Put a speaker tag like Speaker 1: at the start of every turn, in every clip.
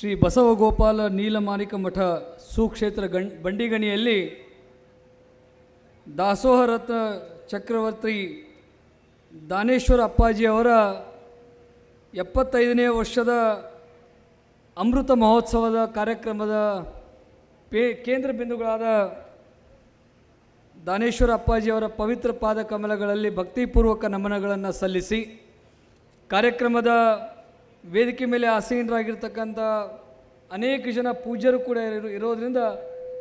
Speaker 1: ಶ್ರೀ ಬಸವಗೋಪಾಲ ನೀಲಮಾರಿಕ ಮಠ ಸುಕ್ಷೇತ್ರ ಗಣ್, ಬಂಡಿಗಣಿಯಲ್ಲಿ ದಾಸೋಹ ಚಕ್ರವರ್ತಿ ದಾನೇಶ್ವರ ಅಪ್ಪಾಜಿ ಅವರ ಎಪ್ಪತ್ತೈದನೇ ವರ್ಷದ ಅಮೃತ ಮಹೋತ್ಸವದ ಕಾರ್ಯಕ್ರಮದ ಪೇ, ಕೇಂದ್ರ ಬಿಂದುಗಳಾದ ದಾನೇಶ್ವರ ಅಪ್ಪಾಜಿಯವರ ಪವಿತ್ರ ಪಾದ ಕಮಲಗಳಲ್ಲಿ ಭಕ್ತಿಪೂರ್ವಕ ನಮನಗಳನ್ನು ಸಲ್ಲಿಸಿ ಕಾರ್ಯಕ್ರಮದ ವೇದಿಕೆ ಮೇಲೆ ಆಸೀನರಾಗಿರ್ತಕ್ಕಂಥ ಅನೇಕ ಜನ ಪೂಜ್ಯರು ಕೂಡ ಇರೋ- ಇರೋದ್ರಿಂದ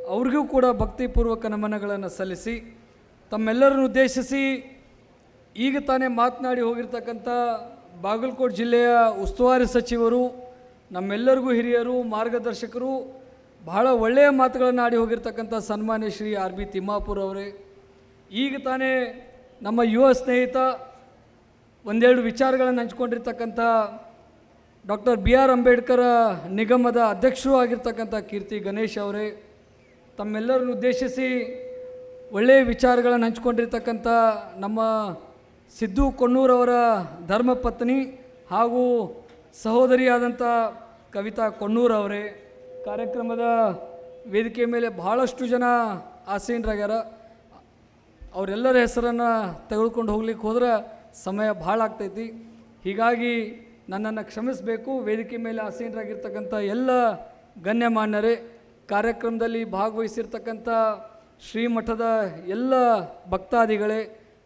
Speaker 1: ಅವ್ರಿಗೂ ಕೂಡ ಭಕ್ತಿಪೂರ್ವಕ ನಮನಗಳನ್ನು ಸಲ್ಲಿಸಿ ತಮ್ಮೆಲ್ಲರನ್ನು ಉದ್ದೇಶಿಸಿ ಈಗ ತಾನೇ ಮಾತನಾಡಿ ಹೋಗಿರ್ತಕ್ಕಂಥ ಬಾಗಲಕೋಟೆ ಜಿಲ್ಲೆಯ ಉಸ್ತುವಾರಿ ಸಚಿವರು, ನಮ್ಮೆಲ್ಲರಿಗೂ ಹಿರಿಯರು, ಮಾರ್ಗದರ್ಶಕರು, ಬಹಳ ಒಳ್ಳೆಯ ಮಾತುಗಳನ್ನು ಆಡಿ ಹೋಗಿರ್ತಕ್ಕಂಥ ಸನ್ಮಾನ್ಯ ಶ್ರೀ ಆರ್ ಬಿ ತಿಮ್ಮಾಪುರ್ ಅವರೇ. ಈಗ ತಾನೇ ನಮ್ಮ ಯುವ ಸ್ನೇಹಿತ ಒಂದೆರಡು ವಿಚಾರಗಳನ್ನು ಹಂಚ್ಕೊಂಡಿರ್ತಕ್ಕಂಥ ಡಾಕ್ಟರ್ ಬಿ ಆರ್ ಅಂಬೇಡ್ಕರ್ ನಿಗಮದ ಅಧ್ಯಕ್ಷರೂ ಆಗಿರ್ತಕ್ಕಂಥ ಕೀರ್ತಿ ಗಣೇಶ್ ಅವರೇ, ತಮ್ಮೆಲ್ಲರನ್ನು ಉದ್ದೇಶಿಸಿ ಒಳ್ಳೆಯ ವಿಚಾರಗಳನ್ನು ಹಂಚಿಕೊಂಡಿರ್ತಕ್ಕಂಥ ನಮ್ಮ ಸಿದ್ದು ಕೊಣ್ಣೂರವರ ಧರ್ಮಪತ್ನಿ ಹಾಗೂ ಸಹೋದರಿಯಾದಂಥ ಕವಿತಾ ಕೊಣ್ಣೂರವರೇ ಕಾರ್ಯಕ್ರಮದ ವೇದಿಕೆ ಮೇಲೆ ಬಹಳಷ್ಟು ಜನ ಆಸೀನರಾಗ್ಯಾರ. ಅವರೆಲ್ಲರ ಹೆಸರನ್ನು ತೆಗೆದುಕೊಂಡು ಹೋಗ್ಲಿಕ್ಕೆ ಹೋದ್ರೆ ಸಮಯ ಭಾಳ ಆಗ್ತೈತಿ. ಹೀಗಾಗಿ ನನ್ನನ್ನು ಕ್ಷಮಿಸಬೇಕು, ವೇದಿಕೆ ಮೇಲೆ ಆಸೀನರಾಗಿರ್ತಕ್ಕಂಥ ಎಲ್ಲ ಗಣ್ಯಮಾನ್ಯರೇ, ಕಾರ್ಯಕ್ರಮದಲ್ಲಿ ಭಾಗವಹಿಸಿರ್ತಕ್ಕಂಥ ಶ್ರೀಮಠದ ಎಲ್ಲ ಭಕ್ತಾದಿಗಳೇ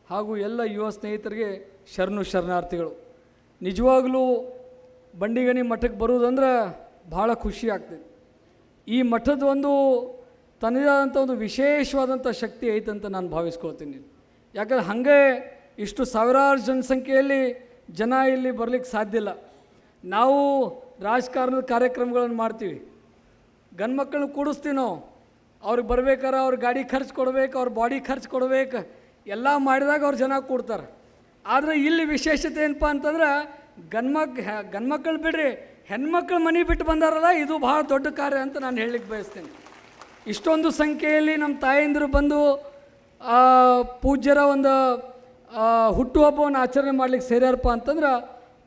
Speaker 1: ಹಾಗೂ ಎಲ್ಲ ಯುವ ಸ್ನೇಹಿತರಿಗೆ ಶರಣು ಶರಣಾರ್ಥಿಗಳು. ನಿಜವಾಗಲೂ ಬಂಡಿಗಣಿ ಮಠಕ್ಕೆ ಬರುವುದಂದ್ರೆ ಭಾಳ ಖುಷಿ ಆಗ್ತದೆ. ಈ ಮಠದ ಒಂದು ತನ್ನದಾದಂಥ ಒಂದು ವಿಶೇಷವಾದಂಥ ಶಕ್ತಿ ಐತಂತ ನಾನು ಭಾವಿಸ್ಕೊಳ್ತೀನಿ. ಯಾಕಂದ್ರೆ ಹಾಗೆ ಇಷ್ಟು ಸಾವಿರಾರು ಜನಸಂಖ್ಯೆಯಲ್ಲಿ ಜನ ಇಲ್ಲಿ ಬರಲಿಕ್ಕೆ ಸಾಧ್ಯ ಇಲ್ಲ. ನಾವು ರಾಜಕಾರಣದ ಕಾರ್ಯಕ್ರಮಗಳನ್ನು ಮಾಡ್ತೀವಿ. ಗಂಡು ಮಕ್ಕಳನ್ನ ಕೂಡಿಸ್ತೀವಿ ನಾವು. ಅವ್ರಿಗೆ ಬರ್ಬೇಕಾರೆ ಅವ್ರ ಗಾಡಿ ಖರ್ಚು ಕೊಡ್ಬೇಕು, ಅವ್ರ ಬಾಡಿ ಖರ್ಚು ಕೊಡ್ಬೇಕು, ಎಲ್ಲ ಮಾಡಿದಾಗ ಅವ್ರು ಜನ ಕೂಡ್ತಾರೆ. ಆದರೆ ಇಲ್ಲಿ ವಿಶೇಷತೆ ಏನಪ್ಪ ಅಂತಂದ್ರೆ ಗಂಡ್ಮಕ್ ಗಂಡ್ಮಕ್ಳು ಬಿಡ್ರಿ, ಹೆಣ್ಮಕ್ಳು ಮನೆ ಬಿಟ್ಟು ಬಂದಾರಲ್ಲ, ಇದು ಭಾಳ ದೊಡ್ಡ ಕಾರ್ಯ ಅಂತ ನಾನು ಹೇಳಲಿಕ್ಕೆ ಬಯಸ್ತೀನಿ. ಇಷ್ಟೊಂದು ಸಂಖ್ಯೆಯಲ್ಲಿ ನಮ್ಮ ತಾಯಂದಿರು ಬಂದು ಪೂಜ್ಯರ ಒಂದು ಹುಟ್ಟುಹಬ್ಬವನ್ನು ಆಚರಣೆ ಮಾಡ್ಲಿಕ್ಕೆ ಸೇರ್ಯಾರಪ್ಪ ಅಂತಂದ್ರೆ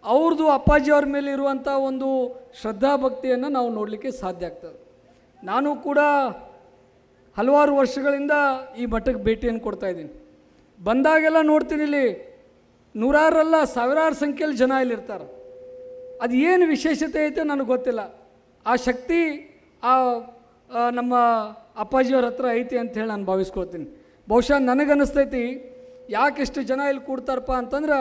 Speaker 1: ಅವ್ರದ್ದು ಅಪ್ಪಾಜಿಯವ್ರ ಮೇಲೆ ಇರುವಂಥ ಒಂದು ಶ್ರದ್ಧಾಭಕ್ತಿಯನ್ನು ನಾವು ನೋಡಲಿಕ್ಕೆ ಸಾಧ್ಯ ಆಗ್ತದೆ. ನಾನು ಕೂಡ ಹಲವಾರು ವರ್ಷಗಳಿಂದ ಈ ಮಠಕ್ಕೆ ಭೇಟಿಯನ್ನು ಕೊಡ್ತಾ ಇದ್ದೀನಿ. ಬಂದಾಗೆಲ್ಲ ನೋಡ್ತೀನಿ ಇಲ್ಲಿ ನೂರಾರಲ್ಲ ಸಾವಿರಾರು ಸಂಖ್ಯೆಯಲ್ಲಿ ಜನ ಇಲ್ಲಿರ್ತಾರೆ ಅದು ಏನು ವಿಶೇಷತೆ ಐತೆ ನನಗೆ ಗೊತ್ತಿಲ್ಲ. ಆ ಶಕ್ತಿ ಆ, ನಮ್ಮ ಅಪ್ಪಾಜಿಯವ್ರ ಹತ್ರ ಐತಿ ಅಂತ ಹೇಳಿ ನಾನು ಭಾವಿಸ್ಕೊಳ್ತೀನಿ. ಬಹುಶಃ ನನಗನ್ನಿಸ್ತೈತಿ ಯಾಕೆ ಇಷ್ಟು ಜನ ಇಲ್ಲಿ ಕೂಡ್ತಾರಪ್ಪ ಅಂತಂದ್ರೆ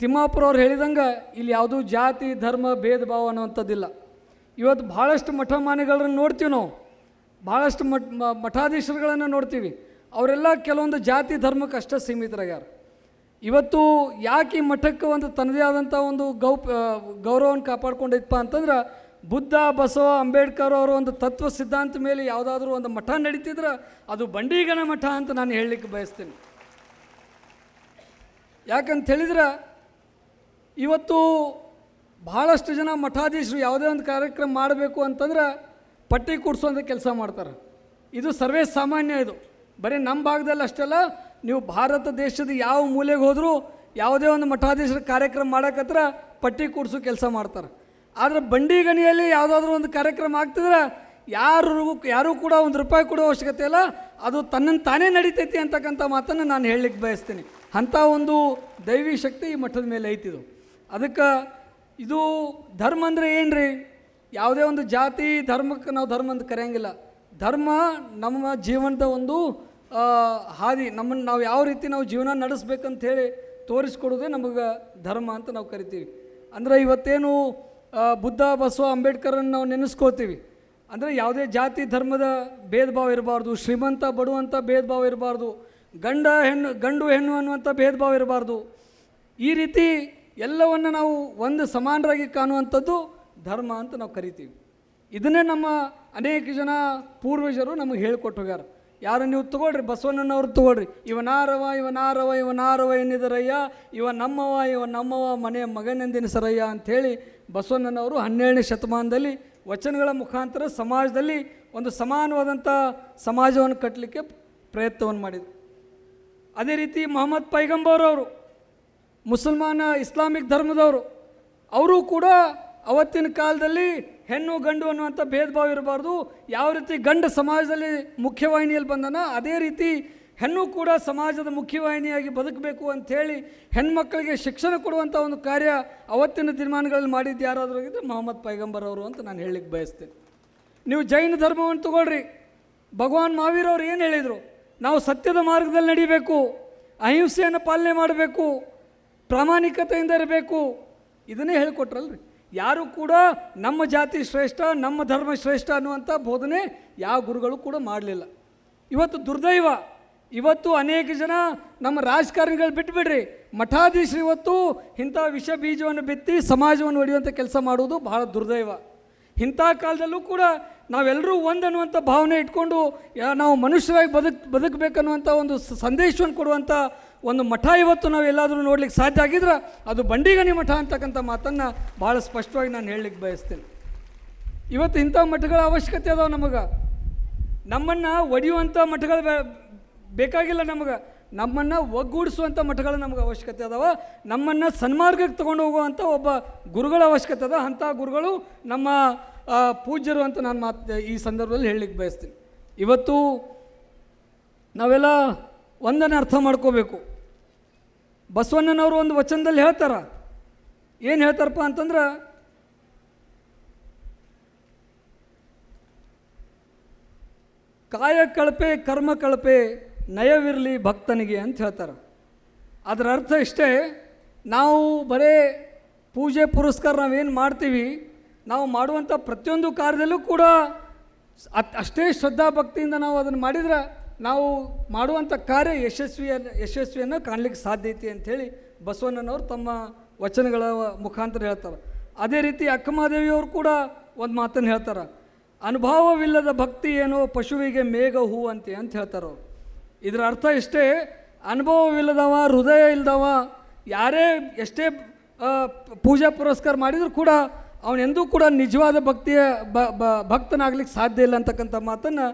Speaker 1: ತಿಮ್ಮಾಪುರ ಅವ್ರು ಹೇಳಿದಂಗೆ ಇಲ್ಲಿ ಯಾವುದೂ ಜಾತಿ, ಧರ್ಮ, ಭೇದ ಭಾವ ಅನ್ನೋವಂಥದ್ದಿಲ್ಲ. ಇವತ್ತು ಭಾಳಷ್ಟು ಮಠ ಮಾನೆಗಳನ್ನ ನೋಡ್ತೀವಿ ನಾವು. ಭಾಳಷ್ಟು ಮಠ ಮಠಾಧೀಶರುಗಳನ್ನು ನೋಡ್ತೀವಿ. ಅವರೆಲ್ಲ ಕೆಲವೊಂದು ಜಾತಿ ಧರ್ಮಕ್ಕೆ ಅಷ್ಟೇ ಸೀಮಿತರಾಗ್ಯಾರ. ಇವತ್ತು ಯಾಕೆ ಈ ಮಠಕ್ಕೆ ಒಂದು ತನ್ನದೇ ಆದಂಥ ಒಂದು ಗೌ ಗೌರವವನ್ನು ಕಾಪಾಡ್ಕೊಂಡಿದ್ದಪ್ಪ ಅಂತಂದ್ರೆ ಬುದ್ಧ, ಬಸವ, ಅಂಬೇಡ್ಕರ್ ಅವರ ಒಂದು ತತ್ವ ಸಿದ್ಧಾಂತ ಮೇಲೆ ಯಾವುದಾದ್ರೂ ಒಂದು ಮಠ ನಡೀತಿದ್ರೆ ಅದು ಬಂಡೀಗಣ ಮಠ ಅಂತ ನಾನು ಹೇಳಲಿಕ್ಕೆ ಬಯಸ್ತೀನಿ. ಯಾಕಂತ ಹೇಳಿದ್ರೆ ಇವತ್ತು ಭಾಳಷ್ಟು ಜನ ಮಠಾಧೀಶರು ಯಾವುದೇ ಒಂದು ಕಾರ್ಯಕ್ರಮ ಮಾಡಬೇಕು ಅಂತಂದ್ರೆ ಪಟ್ಟಿ ಕೂಡಿಸುವಂಥ ಕೆಲಸ ಮಾಡ್ತಾರೆ. ಇದು ಸರ್ವೇ ಸಾಮಾನ್ಯ ಇದು. ಬರೀ ನಮ್ಮ ಭಾಗದಲ್ಲಿ ಅಷ್ಟೆಲ್ಲ, ನೀವು ಭಾರತ ದೇಶದ ಯಾವ ಮೂಲೆಗೆ ಹೋದರೂ ಯಾವುದೇ ಒಂದು ಮಠಾಧೀಶರ ಕಾರ್ಯಕ್ರಮ ಮಾಡೋಕತ್ರ ಪಟ್ಟಿ ಕೂಡಿಸೋ ಕೆಲಸ ಮಾಡ್ತಾರೆ. ಆದರೆ ಬಂಡಿಗಣಿಯಲ್ಲಿ ಯಾವುದಾದ್ರೂ ಒಂದು ಕಾರ್ಯಕ್ರಮ ಆಗ್ತಿದ್ರೆ ಯಾರು ಯಾರೂ ಕೂಡ ಒಂದು ರೂಪಾಯಿ ಕೊಡೋ ಅವಶ್ಯಕತೆ ಇಲ್ಲ. ಅದು ತನ್ನನ್ನು ತಾನೇ ನಡೀತೈತಿ ಅಂತಕ್ಕಂಥ ಮಾತನ್ನು ನಾನು ಹೇಳಲಿಕ್ಕೆ ಬಯಸ್ತೀನಿ. ಅಂಥ ಒಂದು ದೈವಿ ಶಕ್ತಿ ಈ ಮಠದ ಮೇಲೆ ಐತಿದು. ಅದಕ್ಕೆ ಇದು ಧರ್ಮ ಅಂದರೆ ಏನು ರೀ ಯಾವುದೇ ಒಂದು ಜಾತಿ, ಧರ್ಮಕ್ಕೆ ನಾವು ಧರ್ಮ ಅಂತ ಕರೆಯಂಗಿಲ್ಲ. ಧರ್ಮ ನಮ್ಮ ಜೀವನದ ಒಂದು ಹಾದಿ. ನಮ್ಮನ್ನು ನಾವು ಯಾವ ರೀತಿ ನಾವು ಜೀವನ ನಡೆಸ್ಬೇಕಂತ ಹೇಳಿ ತೋರಿಸ್ಕೊಡೋದೇ ನಮಗೆ ಧರ್ಮ ಅಂತ ನಾವು ಕರಿತೀವಿ. ಅಂದರೆ ಇವತ್ತೇನು ಬುದ್ಧ, ಬಸವ, ಅಂಬೇಡ್ಕರನ್ನು ನಾವು ನೆನೆಸ್ಕೋತೀವಿ. ಅಂದರೆ ಯಾವುದೇ ಜಾತಿ, ಧರ್ಮದ ಭೇದ ಭಾವ ಇರಬಾರ್ದು, ಶ್ರೀಮಂತ ಬಡುವಂಥ ಭೇದ ಭಾವ ಇರಬಾರ್ದು, ಗಂಡ, ಹೆಣ್ಣು, ಗಂಡು, ಹೆಣ್ಣು ಅನ್ನುವಂಥ ಭೇದ ಭಾವ ಇರಬಾರ್ದು. ಈ ರೀತಿ ಎಲ್ಲವನ್ನು ನಾವು ಒಂದು ಸಮಾನರಾಗಿ ಕಾಣುವಂಥದ್ದು ಧರ್ಮ ಅಂತ ನಾವು ಕರಿತೀವಿ. ಇದನ್ನೇ ನಮ್ಮ ಅನೇಕ ಜನ ಪೂರ್ವಜರು ನಮಗೆ ಹೇಳ್ಕೊಟ್ಟು ಹೋಗ್ಯಾರ. ಯಾರು ನೀವು ತಗೊಳ್ರಿ, ಬಸವಣ್ಣನವ್ರು ತಗೊಳ್ರಿ. ಇವನಾರವ ಇವನಾರವ ಇವನಾರವ ಎನ್ನಿದರಯ್ಯ, ಇವ ನಮ್ಮವ ಇವ ನಮ್ಮವ ಮನೆಯ ಮಗನೆಂದೆನಿಸರಯ್ಯ ಅಂಥೇಳಿ ಬಸವಣ್ಣನವರು ಹನ್ನೆರಡನೇ ಶತಮಾನದಲ್ಲಿ ವಚನಗಳ ಮುಖಾಂತರ ಸಮಾಜದಲ್ಲಿ ಒಂದು ಸಮಾನವಾದಂಥ ಸಮಾಜವನ್ನು ಕಟ್ಟಲಿಕ್ಕೆ ಪ್ರಯತ್ನವನ್ನು ಮಾಡಿದರು. ಅದೇ ರೀತಿ ಮೊಹಮ್ಮದ್ ಪೈಗಂಬರ್ ಅವರು, ಮುಸಲ್ಮಾನ ಇಸ್ಲಾಮಿಕ್ ಧರ್ಮದವರು, ಅವರು ಕೂಡ ಅವತ್ತಿನ ಕಾಲದಲ್ಲಿ ಹೆಣ್ಣು ಗಂಡು ಅನ್ನುವಂಥ ಭೇದ ಭಾವ ಇರಬಾರ್ದು, ಯಾವ ರೀತಿ ಗಂಡ ಸಮಾಜದಲ್ಲಿ ಮುಖ್ಯವಾಹಿನಿಯಲ್ಲಿ ಬಂದನ ಅದೇ ರೀತಿ ಹೆಣ್ಣು ಕೂಡ ಸಮಾಜದ ಮುಖ್ಯವಾಹಿನಿಯಾಗಿ ಬದುಕಬೇಕು ಅಂಥೇಳಿ ಹೆಣ್ಮಕ್ಳಿಗೆ ಶಿಕ್ಷಣ ಕೊಡುವಂಥ ಒಂದು ಕಾರ್ಯ ಅವತ್ತಿನ ದಿನಮಾನಗಳಲ್ಲಿ ಮಾಡಿದ್ದು ಯಾರಾದರೂ ಆಗಿದ್ರೆ ಮೊಹಮ್ಮದ್ ಪೈಗಂಬರ್ ಅವರು ಅಂತ ನಾನು ಹೇಳಲಿಕ್ಕೆ ಬಯಸ್ತೇನೆ. ನೀವು ಜೈನ ಧರ್ಮವನ್ನು ತಗೊಳ್ರಿ. ಭಗವಾನ್ ಮಹಾವೀರ ಅವ್ರು ಏನು ಹೇಳಿದರು? ನಾವು ಸತ್ಯದ ಮಾರ್ಗದಲ್ಲಿ ನಡೀಬೇಕು. ಅಹಿಂಸೆಯನ್ನು ಪಾಲನೆ ಮಾಡಬೇಕು. ಪ್ರಾಮಾಣಿಕತೆಯಿಂದ ಇರಬೇಕು. ಇದನ್ನೇ ಹೇಳಿಕೊಟ್ರಲ್ರಿ. ಯಾರು ಕೂಡ ನಮ್ಮ ಜಾತಿ ಶ್ರೇಷ್ಠ, ನಮ್ಮ ಧರ್ಮ ಶ್ರೇಷ್ಠ ಅನ್ನುವಂಥ ಬೋಧನೆ ಯಾವ ಗುರುಗಳು ಕೂಡ ಮಾಡಲಿಲ್ಲ. ಇವತ್ತು ದುರ್ದೈವ ಇವತ್ತು ಅನೇಕ ಜನ ನಮ್ಮ ರಾಜಕಾರಣಿಗಳು ಬಿಟ್ಬಿಡ್ರಿ. ಮಠಾಧೀಶರು ಇವತ್ತು ಇಂಥ ವಿಷ ಬೀಜವನ್ನು ಬಿತ್ತಿ ಸಮಾಜವನ್ನು ಒಡೆಯುವಂಥ ಕೆಲಸ ಮಾಡುವುದು ಬಹಳ ದುರ್ದೈವ. ಇಂಥ ಕಾಲದಲ್ಲೂ ಕೂಡ ನಾವೆಲ್ಲರೂ ಒಂದನ್ನುವಂಥ ಭಾವನೆ ಇಟ್ಕೊಂಡು ನಾವು ಮನುಷ್ಯರಾಗಿ ಬದುಕ್, ಬದುಕಬೇಕನ್ನುವಂಥ ಒಂದು ಸಂದೇಶವನ್ನು ಕೊಡುವಂಥ ಒಂದು ಮಠ ಇವತ್ತು ನಾವು ಎಲ್ಲಾದರೂ ನೋಡ್ಲಿಕ್ಕೆ ಸಾಧ್ಯ ಆಗಿದ್ರೆ ಅದು ಬಂಡಿಗನಿ ಮಠ ಅಂತಕ್ಕಂಥ ಮಾತನ್ನು ಭಾಳ ಸ್ಪಷ್ಟವಾಗಿ ನಾನು ಹೇಳಲಿಕ್ಕೆ ಬಯಸ್ತೇನೆ. ಇವತ್ತು ಇಂಥ ಮಠಗಳ ಅವಶ್ಯಕತೆ ಅದಾವೆ ನಮಗೆ. ನಮ್ಮನ್ನು ಒಡೆಯುವಂಥ ಮಠಗಳು ಬೇಕಾಗಿಲ್ಲ ನಮಗೆ. ನಮ್ಮನ್ನು ಒಗ್ಗೂಡಿಸುವಂಥ ಮಠಗಳ ನಮಗೆ ಅವಶ್ಯಕತೆ ಅದಾವ. ನಮ್ಮನ್ನು ಸನ್ಮಾರ್ಗಕ್ಕೆ ತೊಗೊಂಡು ಹೋಗುವಂಥ ಒಬ್ಬ ಗುರುಗಳ ಅವಶ್ಯಕತೆ ಅದ. ಅಂಥ ಗುರುಗಳು ನಮ್ಮ ಪೂಜ್ಯರು ಅಂತ ನಾನು ಮಾತು, ಈ ಸಂದರ್ಭದಲ್ಲಿ ಹೇಳಲಿಕ್ಕೆ ಬಯಸ್ತೀನಿ. ಇವತ್ತು ನಾವೆಲ್ಲ ಒಂದನ್ನು ಅರ್ಥ ಮಾಡ್ಕೋಬೇಕು. ಬಸವಣ್ಣನವರು ಒಂದು ವಚನದಲ್ಲಿ ಹೇಳ್ತಾರ. ಏನು ಹೇಳ್ತಾರಪ್ಪ ಅಂತಂದ್ರೆ ಕಾಯ ಕಳಪೆ ಕರ್ಮ ಕಳಪೆ ನಯವಿರಲಿ ಭಕ್ತನಿಗೆ ಅಂತ ಹೇಳ್ತಾರೆ. ಅದರ ಅರ್ಥ ಇಷ್ಟೇ, ನಾವು ಬರೇ ಪೂಜೆ ಪುರಸ್ಕಾರ ನಾವೇನು ಮಾಡ್ತೀವಿ, ನಾವು ಮಾಡುವಂಥ ಪ್ರತಿಯೊಂದು ಕಾರ್ಯದಲ್ಲೂ ಕೂಡ ಅತ್, ಅಷ್ಟೇ ಶ್ರದ್ಧಾ ಭಕ್ತಿಯಿಂದ ನಾವು ಅದನ್ನು ಮಾಡಿದ್ರೆ, ನಾವು ಮಾಡುವಂಥ ಕಾರ್ಯ ಯಶಸ್ವಿಯನ್ನು ಯಶಸ್ವಿಯನ್ನು ಕಾಣಲಿಕ್ಕೆ ಸಾಧ್ಯ ಐತಿ ಅಂಥೇಳಿ ಬಸವಣ್ಣನವರು ತಮ್ಮ ವಚನಗಳ ಮುಖಾಂತರ ಹೇಳ್ತಾರೆ. ಅದೇ ರೀತಿ ಅಕ್ಕಮಹಾದೇವಿಯವರು ಕೂಡ ಒಂದು ಮಾತನ್ನು ಹೇಳ್ತಾರೆ. ಅನುಭವವಿಲ್ಲದ ಭಕ್ತಿ ಏನೋ ಪಶುವಿಗೆ ಮೇಘ ಹೂ ಅಂತೆ ಅಂತ ಹೇಳ್ತಾರೆ ಅವರು. ಇದರ ಅರ್ಥ ಇಷ್ಟೇ, ಅನುಭವವಿಲ್ಲದವ, ಹೃದಯ ಇಲ್ಲದವ ಯಾರೇ ಎಷ್ಟೇ ಪೂಜಾ ಪುರಸ್ಕಾರ ಮಾಡಿದರೂ ಕೂಡ ಅವನೆಂದೂ ಕೂಡ ನಿಜವಾದ ಭಕ್ತಿಯ ಭಕ್ತನಾಗ್ಲಿಕ್ಕೆ ಸಾಧ್ಯ ಇಲ್ಲ ಅಂತಕ್ಕಂಥ ಮಾತನ್ನು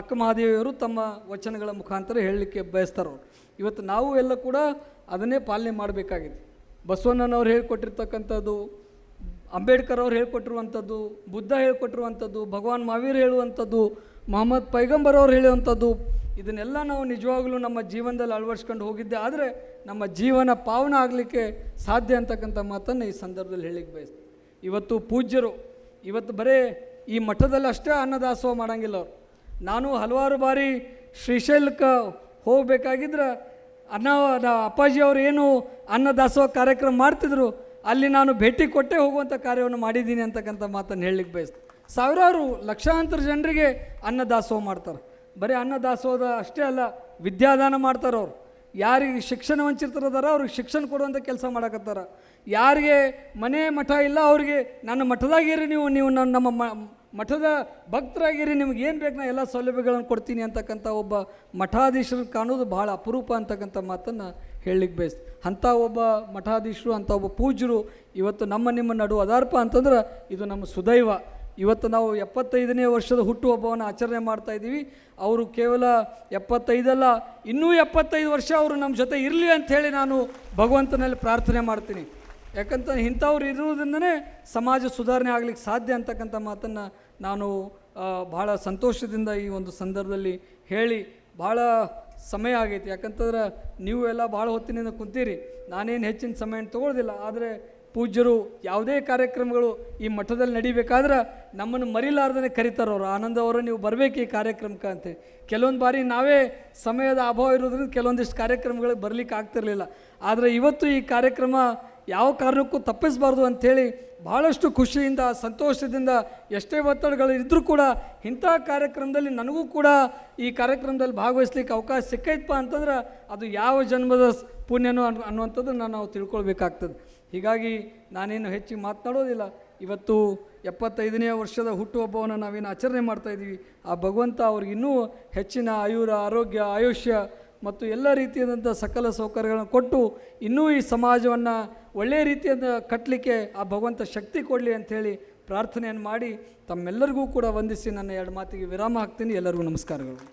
Speaker 1: ಅಕ್ಕ ಮಹಾದೇವಿಯವರು ತಮ್ಮ ವಚನಗಳ ಮುಖಾಂತರ ಹೇಳಲಿಕ್ಕೆ ಬಯಸ್ತಾರೆ ಅವರು ಇವತ್ತು ನಾವು ಎಲ್ಲ ಕೂಡ ಅದನ್ನೇ ಪಾಲನೆ ಮಾಡಬೇಕಾಗಿದೆ. ಬಸವಣ್ಣನವ್ರು ಹೇಳ್ಕೊಟ್ಟಿರ್ತಕ್ಕಂಥದ್ದು, ಅಂಬೇಡ್ಕರ್ ಅವ್ರು ಹೇಳ್ಕೊಟ್ಟಿರುವಂಥದ್ದು, ಬುದ್ಧ ಹೇಳ್ಕೊಟ್ಟಿರುವಂಥದ್ದು, ಭಗವಾನ್ ಮಹಾವೀರ್ ಹೇಳುವಂಥದ್ದು, ಮೊಹಮ್ಮದ್ ಪೈಗಂಬರ್ ಅವ್ರು ಹೇಳುವಂಥದ್ದು ಇದನ್ನೆಲ್ಲ ನಾವು ನಿಜವಾಗಲೂ ನಮ್ಮ ಜೀವನದಲ್ಲಿ ಅಳವಡಿಸ್ಕೊಂಡು ಹೋಗಿದ್ದೆ. ಆದರೆ ನಮ್ಮ ಜೀವನ ಪಾವನ ಆಗಲಿಕ್ಕೆ ಸಾಧ್ಯ ಅಂತಕ್ಕಂಥ ಮಾತನ್ನು ಈ ಸಂದರ್ಭದಲ್ಲಿ ಹೇಳಿಕ್ಕೆ ಬಯಸ್ತೀನಿ. ಇವತ್ತು ಪೂಜ್ಯರು, ಇವತ್ತು ಬರೇ ಈ ಮಠದಲ್ಲಿ ಅಷ್ಟೇ ಅನ್ನದಾಸೋಹ ಮಾಡಂಗಿಲ್ಲ ಅವರು. ನಾನು ಹಲವಾರು ಬಾರಿ ಶ್ರೀಶೈಲಕ್ಕೆ ಹೋಗಬೇಕಾಗಿದ್ರೆ ಅನ್ನ ಅಪ್ಪಾಜಿ ಅವರು ಏನು ಅನ್ನದಾಸೋಹ ಕಾರ್ಯಕ್ರಮ ಮಾಡ್ತಿದ್ರು, ಅಲ್ಲಿ ನಾನು ಭೇಟಿ ಕೊಟ್ಟೇ ಹೋಗುವಂಥ ಕಾರ್ಯವನ್ನು ಮಾಡಿದ್ದೀನಿ ಅಂತಕ್ಕಂಥ ಮಾತನ್ನು ಹೇಳಲಿಕ್ಕೆ ಬಯಸ್ತೀನಿ. ಸಾವಿರಾರು ಲಕ್ಷಾಂತರ ಜನರಿಗೆ ಅನ್ನದಾಸೋಹ ಮಾಡ್ತಾರೆ. ಬರೀ ಅನ್ನದಾಸೋಹದ ಅಷ್ಟೇ ಅಲ್ಲ, ವಿದ್ಯಾದಾನ ಮಾಡ್ತಾರೆ ಅವರು. ಯಾರಿಗೆ ಶಿಕ್ಷಣ ವಂಚಿತರದಾರ ಅವ್ರಿಗೆ ಶಿಕ್ಷಣ ಕೊಡುವಂಥ ಕೆಲಸ ಮಾಡಕತ್ತಾರ. ಯಾರಿಗೆ ಮನೆ ಮಠ ಇಲ್ಲ ಅವ್ರಿಗೆ, ನನ್ನ ಮಠದಾಗಿರಿ ನೀವು ನೀವು ನನ್ನ ನಮ್ಮ ಮಠದ ಭಕ್ತರಾಗಿರಿ, ನಿಮ್ಗೆ ಏನು ಬೇಕು ನಾ ಎಲ್ಲ ಸೌಲಭ್ಯಗಳನ್ನು ಕೊಡ್ತೀನಿ ಅಂತಕ್ಕಂಥ ಒಬ್ಬ ಮಠಾಧೀಶರು ಕಾಣೋದು ಭಾಳ ಅಪರೂಪ ಅಂತಕ್ಕಂಥ ಮಾತನ್ನು ಹೇಳಲಿಕ್ಕೆ ಬೇಸ್ ಅಂಥ ಒಬ್ಬ ಮಠಾಧೀಶರು, ಅಂಥ ಒಬ್ಬ ಪೂಜ್ಯರು ಇವತ್ತು ನಮ್ಮ ನಿಮ್ಮ ನಡು ಅದಾರ್ಪ ಅಂತಂದ್ರೆ ಇದು ನಮ್ಮ ಸುದೈವ. ಇವತ್ತು ನಾವು ಎಪ್ಪತ್ತೈದನೇ ವರ್ಷದ ಹುಟ್ಟುಹಬ್ಬವನ್ನು ಆಚರಣೆ ಮಾಡ್ತಾ ಇದ್ದೀವಿ. ಅವರು ಕೇವಲ ಎಪ್ಪತ್ತೈದಲ್ಲ, ಇನ್ನೂ ಎಪ್ಪತ್ತೈದು ವರ್ಷ ಅವರು ನಮ್ಮ ಜೊತೆ ಇರಲಿ ಅಂಥೇಳಿ ನಾನು ಭಗವಂತನಲ್ಲಿ ಪ್ರಾರ್ಥನೆ ಮಾಡ್ತೀನಿ. ಯಾಕಂತ ಇಂಥವ್ರು ಇರುವುದರಿಂದನೇ ಸಮಾಜ ಸುಧಾರಣೆ ಆಗಲಿಕ್ಕೆ ಸಾಧ್ಯ ಅಂತಕ್ಕಂಥ ಮಾತನ್ನು ನಾನು ಭಾಳ ಸಂತೋಷದಿಂದ ಈ ಒಂದು ಸಂದರ್ಭದಲ್ಲಿ ಹೇಳಿ ಭಾಳ ಸಮಯ ಆಗೈತಿ. ಯಾಕಂತಂದ್ರೆ ನೀವು ಎಲ್ಲ ಭಾಳ ಹೊತ್ತಿನಿಂದ ಕುಂತೀರಿ. ನಾನೇನು ಹೆಚ್ಚಿನ ಸಮಯ ತೊಗೊಳ್ದಿಲ್ಲ. ಆದರೆ ಪೂಜ್ಯರು ಯಾವುದೇ ಕಾರ್ಯಕ್ರಮಗಳು ಈ ಮಠದಲ್ಲಿ ನಡಿಬೇಕಾದ್ರೆ ನಮ್ಮನ್ನು ಮರಿಲಾರ್ದನೆ ಕರೀತಾರೆ ಅವರು. ಆನಂದ ಅವರು, ನೀವು ಬರಬೇಕು ಈ ಕಾರ್ಯಕ್ರಮಕ್ಕೆ ಅಂತ. ಕೆಲವೊಂದು ಬಾರಿ ನಾವೇ ಸಮಯದ ಅಭಾವ ಇರೋದ್ರಿಂದ ಕೆಲವೊಂದಿಷ್ಟು ಕಾರ್ಯಕ್ರಮಗಳಿಗೆ ಬರಲಿಕ್ಕೆ ಆಗ್ತಿರಲಿಲ್ಲ. ಆದರೆ ಇವತ್ತು ಈ ಕಾರ್ಯಕ್ರಮ ಯಾವ ಕಾರಣಕ್ಕೂ ತಪ್ಪಿಸಬಾರ್ದು ಅಂಥೇಳಿ ಭಾಳಷ್ಟು ಖುಷಿಯಿಂದ, ಸಂತೋಷದಿಂದ ಎಷ್ಟೇ ಒತ್ತಡಗಳು ಇದ್ದರೂ ಕೂಡ ಇಂಥ ಕಾರ್ಯಕ್ರಮದಲ್ಲಿ ನನಗೂ ಕೂಡ ಈ ಕಾರ್ಯಕ್ರಮದಲ್ಲಿ ಭಾಗವಹಿಸ್ಲಿಕ್ಕೆ ಅವಕಾಶ ಸಿಕ್ಕೈತಪ್ಪ ಅಂತಂದ್ರೆ ಅದು ಯಾವ ಜನ್ಮದ ಪುಣ್ಯನೋ ಅನ್ ಅನ್ನುವಂಥದ್ದನ್ನು ನಾವು ತಿಳ್ಕೊಳ್ಬೇಕಾಗ್ತದೆ. ಹೀಗಾಗಿ ನಾನೇನು ಹೆಚ್ಚಿಗೆ ಮಾತನಾಡೋದಿಲ್ಲ ಇವತ್ತು ಎಪ್ಪತ್ತೈದನೇ ವರ್ಷದ ಹುಟ್ಟುಹಬ್ಬವನ್ನು ನಾವೇನು ಆಚರಣೆ ಮಾಡ್ತಾ ಇದ್ದೀವಿ. ಆ ಭಗವಂತ ಅವ್ರಿಗೆ ಇನ್ನೂ ಹೆಚ್ಚಿನ ಆಯುರ, ಆರೋಗ್ಯ, ಆಯುಷ್ಯ ಮತ್ತು ಎಲ್ಲ ರೀತಿಯಾದಂಥ ಸಕಲ ಸೌಕರ್ಯಗಳನ್ನು ಕೊಟ್ಟು ಇನ್ನೂ ಈ ಸಮಾಜವನ್ನು ಒಳ್ಳೆಯ ರೀತಿಯಿಂದ ಕಟ್ಟಲಿಕ್ಕೆ ಆ ಭಗವಂತ ಶಕ್ತಿ ಕೊಡಲಿ ಅಂಥೇಳಿ ಪ್ರಾರ್ಥನೆಯನ್ನು ಮಾಡಿ ತಮ್ಮೆಲ್ಲರಿಗೂ ಕೂಡ ವಂದಿಸಿ ನನ್ನ ಎರಡು ಮಾತಿಗೆ ವಿರಾಮ ಹಾಕ್ತೀನಿ. ಎಲ್ಲರಿಗೂ ನಮಸ್ಕಾರಗಳು.